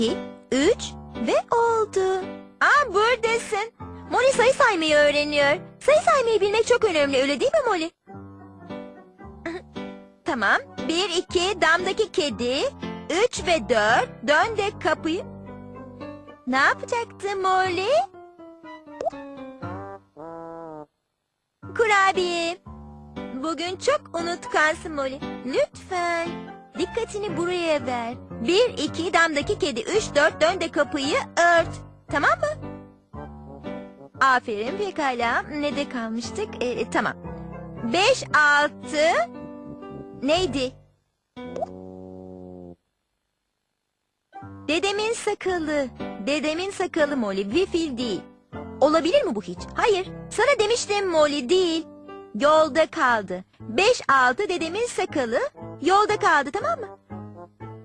iki, üç ve oldu. Aa buradasın. Molly sayı saymayı öğreniyor. Sayı saymayı bilmek çok önemli öyle değil mi Molly? tamam. Bir, iki, damdaki kedi. Üç ve dört. Dön de kapıyı. Ne yapacaktı Molly? Kurabiye. Bugün çok unutkansın Molly. Lütfen. Dikkatini buraya ver. Bir, iki, damdaki kedi. Üç, dört, dön de kapıyı ört. Tamam mı? Aferin pekala. Ne de kalmıştık? Ee, tamam. Beş, altı. Neydi? Dedemin sakalı. Dedemin sakalı Molly. Bir fil değil. Olabilir mi bu hiç? Hayır. Sana demiştim Molly değil. Yolda kaldı. Beş altı dedemin sakalı yolda kaldı tamam mı?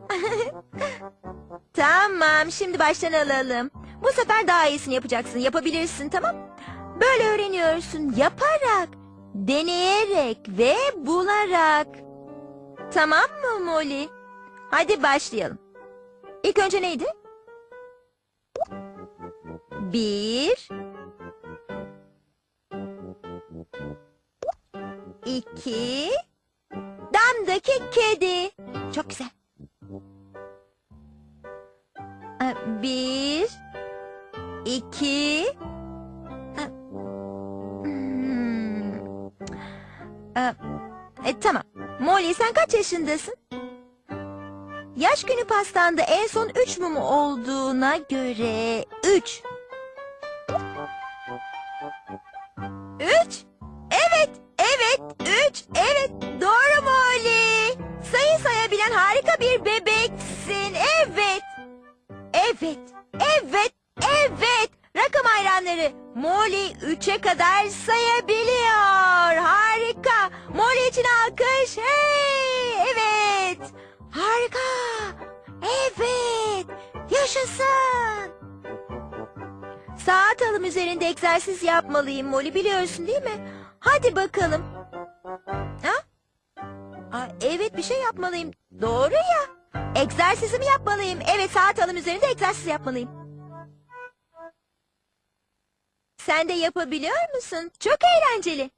tamam şimdi baştan alalım. Bu sefer daha iyisini yapacaksın. Yapabilirsin tamam Böyle öğreniyorsun. Yaparak, deneyerek ve bularak. Tamam mı Molly? Hadi başlayalım. İlk önce neydi? Bir. İki. Damdaki kedi. Çok güzel. Ee, Bir. iki. Ee, hmm. Ee, e, tamam. Molly sen kaç yaşındasın? Yaş günü pastanda en son üç mum olduğuna göre. Üç? Hey, evet. Harika. Evet. Yaşasın. Saat alım üzerinde egzersiz yapmalıyım Molly biliyorsun değil mi? Hadi bakalım. Ha? Aa, evet bir şey yapmalıyım. Doğru ya. Egzersizimi yapmalıyım. Evet saat alım üzerinde egzersiz yapmalıyım. Sen de yapabiliyor musun? Çok eğlenceli.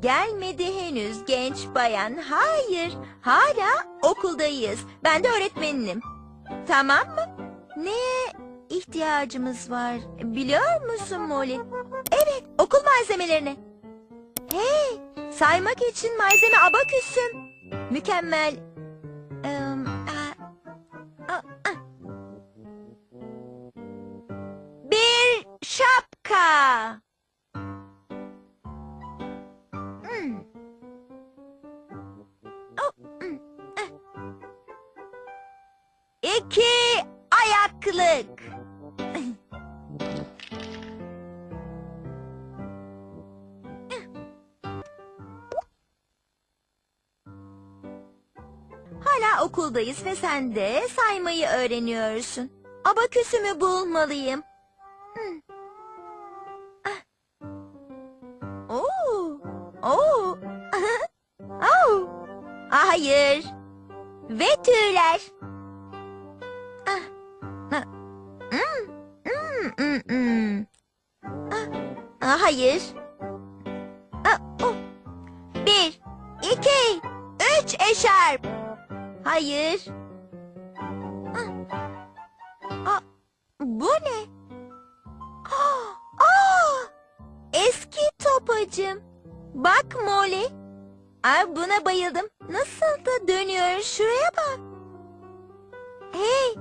Gelmedi henüz genç bayan. Hayır, hala okuldayız. Ben de öğretmeninim. Tamam mı? Ne ihtiyacımız var biliyor musun Molly? Evet, okul malzemelerine. Hey, saymak için malzeme abaküsüm. Mükemmel. Hala okuldayız ve sen de saymayı öğreniyorsun. Abaküsümü bulmalıyım. Hmm. Ah. Oo. Oo. Oo. Ah, Hayır. Ve tüyler. Ah. Ah. Hmm. mm, mm. Ah, ah, hayır. Hayır. Ah, bu ne? Ah, ah, eski topacım. Bak Molly. Ay buna bayıldım. Nasıl da dönüyor şuraya bak. Hey,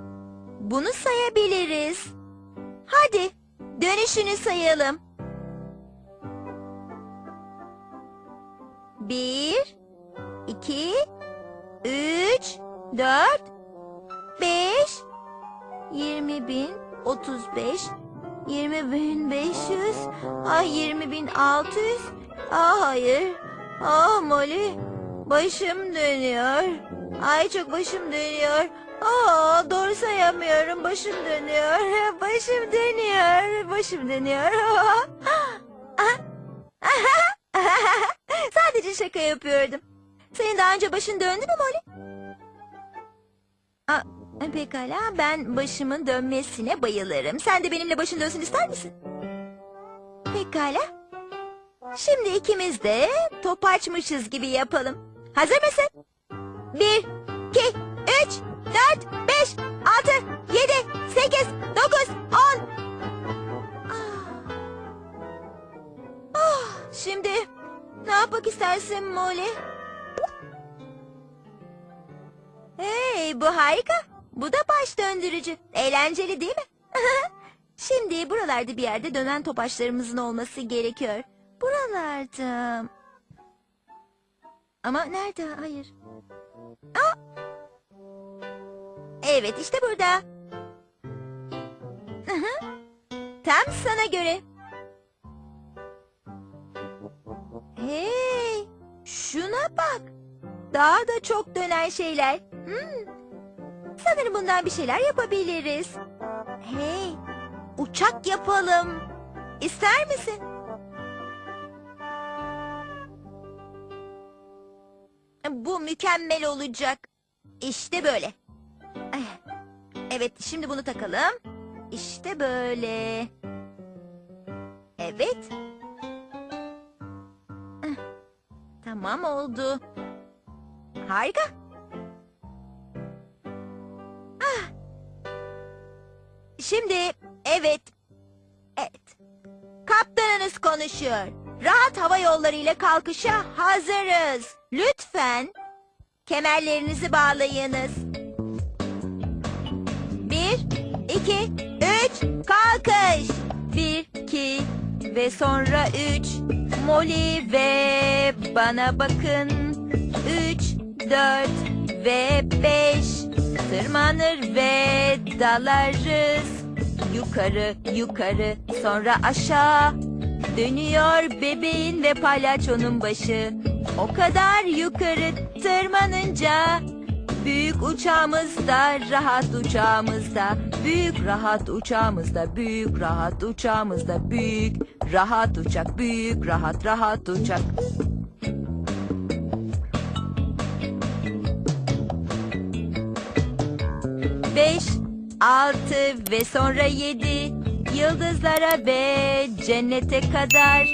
bunu sayabiliriz. Hadi dönüşünü sayalım. Bir, iki, üç, dört, beş, yirmi bin, otuz beş, yirmi bin beş yüz, ay yirmi bin altı yüz. Ah hayır, ah Molly, başım dönüyor. Ay çok başım dönüyor. Aa, doğru sayamıyorum. Başım dönüyor. Başım dönüyor. Başım dönüyor. Sadece şaka yapıyordum. Senin daha önce başın döndü mü Molly? Aa, pekala ben başımın dönmesine bayılırım. Sen de benimle başın dönsün ister misin? Pekala. Şimdi ikimiz de top açmışız gibi yapalım. Hazır mısın? Bir, iki, üç, dört, beş, altı, yedi, sekiz, dokuz, on. Ah. Ah, şimdi ne yapmak istersin Molly? Hey bu harika. Bu da baş döndürücü. Eğlenceli değil mi? Şimdi buralarda bir yerde dönen topaçlarımızın olması gerekiyor. Buralarda. Ama nerede? Hayır. Aa! Evet işte burada. Tam sana göre. Hey, şuna bak. Daha da çok dönen şeyler. Hmm. Sanırım bundan bir şeyler yapabiliriz. Hey, uçak yapalım. İster misin? Bu mükemmel olacak. İşte böyle. Eh, Evet, şimdi bunu takalım. İşte böyle. Evet. Eh, Tamam oldu. Harika. Şimdi evet. Evet. Kaptanınız konuşuyor. Rahat hava yolları ile kalkışa hazırız. Lütfen kemerlerinizi bağlayınız. Bir, iki, üç, kalkış. Bir, iki ve sonra üç. Molly ve bana bakın. Üç, dört ve beş. Tırmanır ve dalarız. Yukarı, yukarı, sonra aşağı. Dönüyor bebeğin ve palyaçonun başı. O kadar yukarı tırmanınca Büyük uçağımızda, rahat uçağımızda, büyük rahat uçağımızda, büyük rahat uçağımızda, büyük rahat uçak, büyük rahat rahat uçak. Beş, altı ve sonra yedi, yıldızlara ve cennete kadar.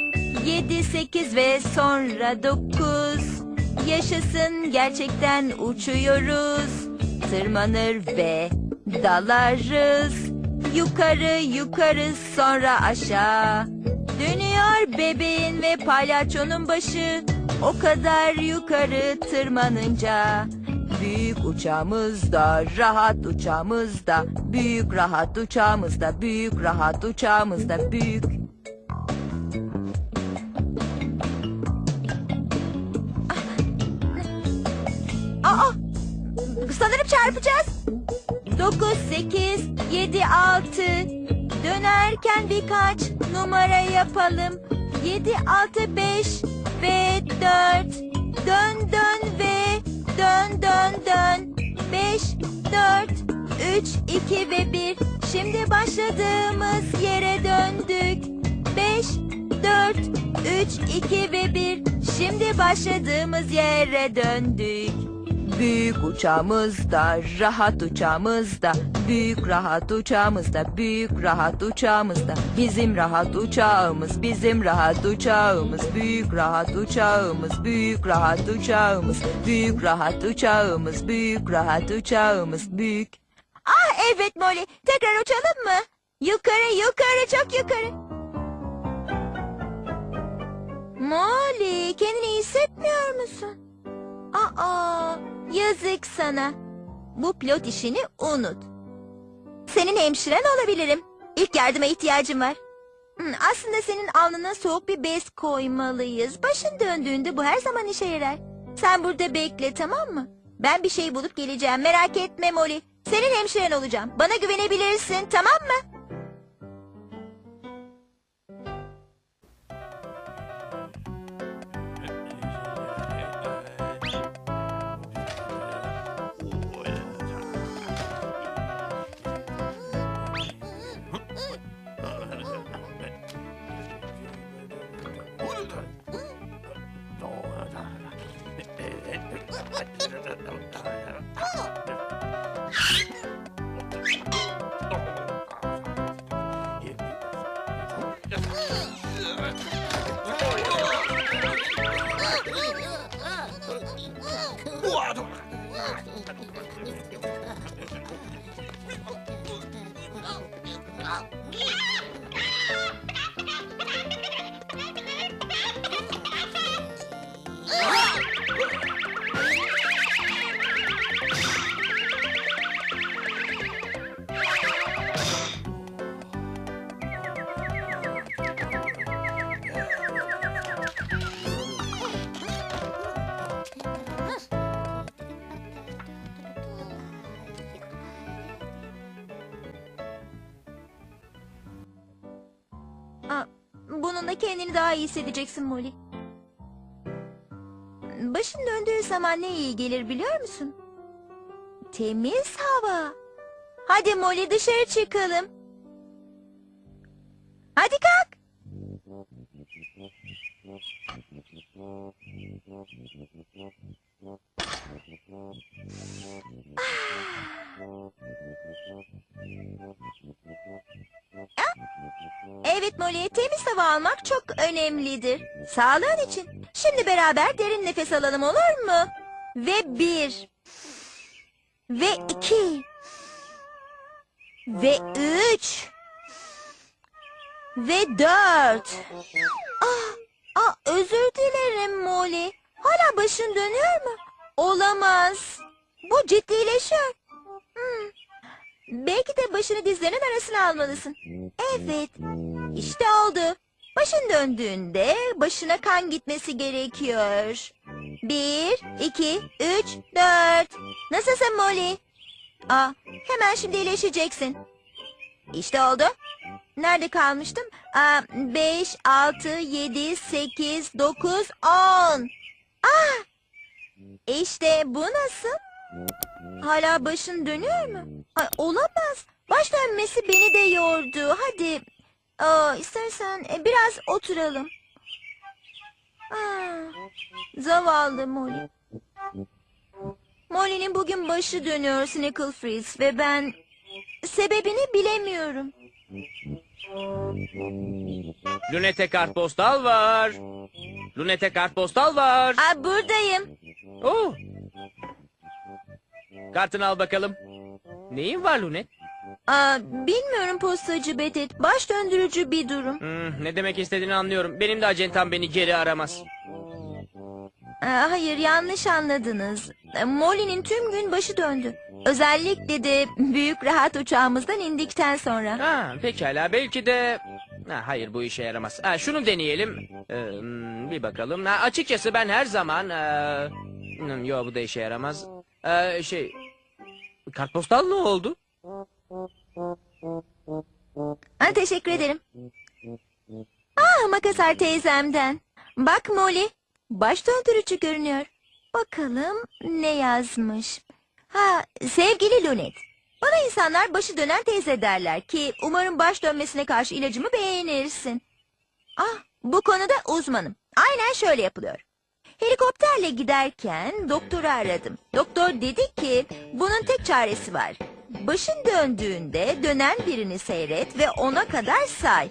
Yedi, sekiz ve sonra dokuz. Yaşasın gerçekten uçuyoruz. Tırmanır ve dalarız. Yukarı yukarı sonra aşağı. Dönüyor bebeğin ve palyaçonun başı. O kadar yukarı tırmanınca. Büyük uçağımızda, rahat uçağımızda, büyük rahat uçağımızda, büyük rahat uçağımızda, büyük Aa! Sanırım çarpacağız. 9, 8, 7, 6. Dönerken birkaç numara yapalım. 7, 6, 5 ve 4. Dön dön ve 3, 2 ve 1. Şimdi başladığımız yere döndük. 5, 4, 3, 2 ve 1. Şimdi başladığımız yere döndük. Büyük uçağımızda, rahat uçağımızda, büyük rahat uçağımızda, büyük rahat uçağımızda. Bizim rahat uçağımız, bizim rahat uçağımız, büyük rahat uçağımız, büyük rahat uçağımız, büyük rahat uçağımız, büyük rahat uçağımız, büyük. Ah evet Molly, tekrar uçalım mı? Yukarı, yukarı, çok yukarı. Molly, kendini iyi hissetmiyor musun? Aa, yazık sana. Bu pilot işini unut. Senin hemşiren olabilirim. İlk yardıma ihtiyacım var. Hmm, Aslında senin alnına soğuk bir bez koymalıyız. Başın döndüğünde bu her zaman işe yarar. Sen burada bekle tamam mı? Ben bir şey bulup geleceğim. Merak etme Molly. Senin hemşiren olacağım. Bana güvenebilirsin tamam mı? Kendini daha iyi hissedeceksin Molly. Başın döndüğü zaman ne iyi gelir biliyor musun? Temiz hava. Hadi Molly dışarı çıkalım. Hadi kalk. Evet Molly, temiz hava almak çok önemlidir. Sağlığın için. Şimdi beraber derin nefes alalım olur mu? Ve bir. Ve iki. Ve üç. Ve dört. Ah, ah, özür dilerim Molly. Hala başın dönüyor mu? Olamaz. Bu ciddileşiyor. Belki de başını dizlerinin arasına almalısın. Evet. İşte oldu. Başın döndüğünde başına kan gitmesi gerekiyor. Bir, iki, üç, dört. Nasılsın Molly? Aa, hemen şimdi iyileşeceksin. İşte oldu. Nerede kalmıştım? Aa, beş, altı, yedi, sekiz, dokuz, on. Ah! İşte bu nasıl? Hala başın dönüyor mu? Ay, olamaz. Baş dönmesi beni de yordu. Hadi. Aa, istersen e, biraz oturalım. Ah, zavallı Molly. Molly'nin bugün başı dönüyor Snickle Fritz ve ben sebebini bilemiyorum. Lunete kartpostal var. Lunete kartpostal var. Aa, buradayım. Oo. Kartını al bakalım. Neyin var Lunet? Aa, bilmiyorum postacı Betet. Baş döndürücü bir durum. Hmm, ne demek istediğini anlıyorum. Benim de acentam beni geri aramaz. Aa, hayır yanlış anladınız. Molly'nin tüm gün başı döndü. Özellikle de büyük rahat uçağımızdan indikten sonra. Ha, pekala belki de... Ha, hayır bu işe yaramaz. Ha, şunu deneyelim. Ee, hmm, bir bakalım. Ha, açıkçası ben her zaman... Ee... hmm, Yo bu da işe yaramaz. Ee, şey... Kartpostal ne oldu? Ha, teşekkür ederim. Ah Makasar teyzemden. Bak Molly. Baş döndürücü görünüyor. Bakalım ne yazmış. Ha sevgili Lunet. Bana insanlar başı dönen teyze derler ki umarım baş dönmesine karşı ilacımı beğenirsin. Ah bu konuda uzmanım. Aynen şöyle yapılıyor. Helikopterle giderken doktoru aradım. Doktor dedi ki bunun tek çaresi var. Başın döndüğünde dönen birini seyret ve ona kadar say.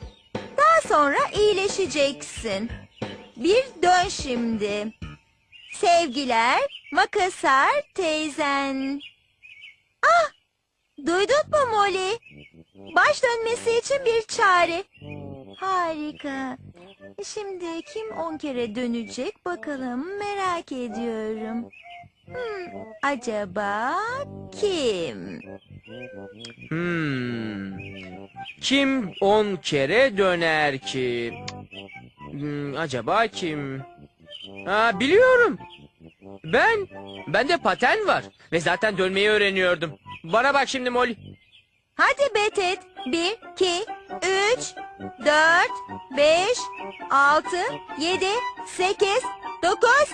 Daha sonra iyileşeceksin. Bir dön şimdi. Sevgiler, Makasar teyzen. Ah! Duydun mu Molly? Baş dönmesi için bir çare. Harika. Şimdi kim on kere dönecek bakalım merak ediyorum. Hmm, acaba kim? Hmm. Kim on kere döner ki? Hmm, acaba kim? Ha, biliyorum. Ben. Bende paten var. Ve zaten dönmeyi öğreniyordum. Bana bak şimdi Molly. Hadi Betet. Bir, iki, üç, dört, beş, altı, yedi, sekiz, dokuz,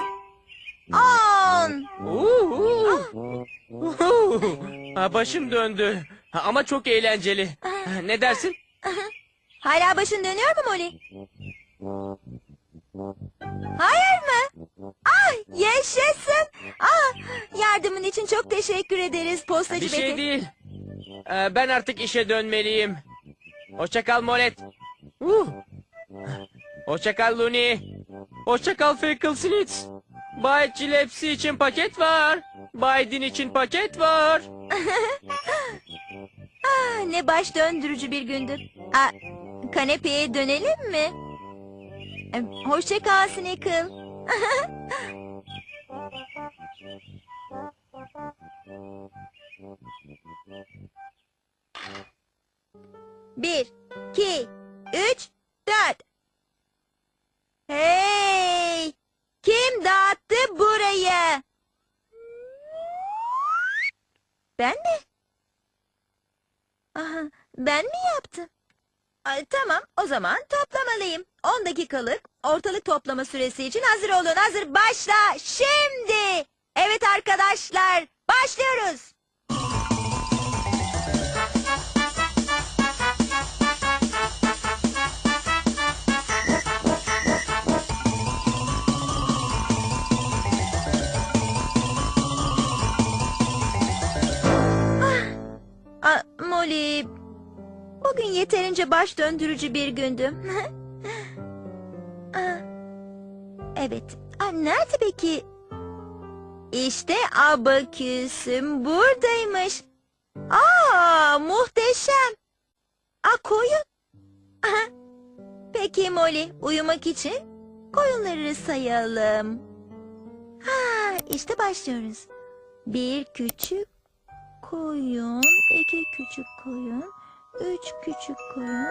on. Uhu. Uhu. Ha, başım döndü. Ha, ama çok eğlenceli. Ha, Ne dersin? Hala başın dönüyor mu Molly? Hayır mı? Ah yaşasın. Ah yardımın için çok teşekkür ederiz postacı Bir şey Betet. değil. Ee, ben artık işe dönmeliyim. Hoşça kal Molet. Uh. Hoşça kal Looney. Hoşça kal Freckles Bay Cilepsi için paket var. Bay Din için paket var. Ah, ne baş döndürücü bir gündü. Ah, kanepeye dönelim mi? Em, Hoşça kal Snickle. Bir, iki, üç, dört. Hey! Kim dağıttı burayı? Ben mi? Aha, ben mi yaptım? Ay, tamam o zaman toplamalıyım. 10 dakikalık ortalık toplama süresi için hazır olun. Hazır başla şimdi. Evet arkadaşlar başlıyoruz. Yeterince baş döndürücü bir gündü. Ah, evet. Ah, nerede peki? İşte abaküsüm buradaymış. Aa, muhteşem. Aa, koyun. Aha. Peki Molly, uyumak için koyunları sayalım. Ha, işte başlıyoruz. Bir küçük koyun, iki küçük koyun, üç küçük koyun.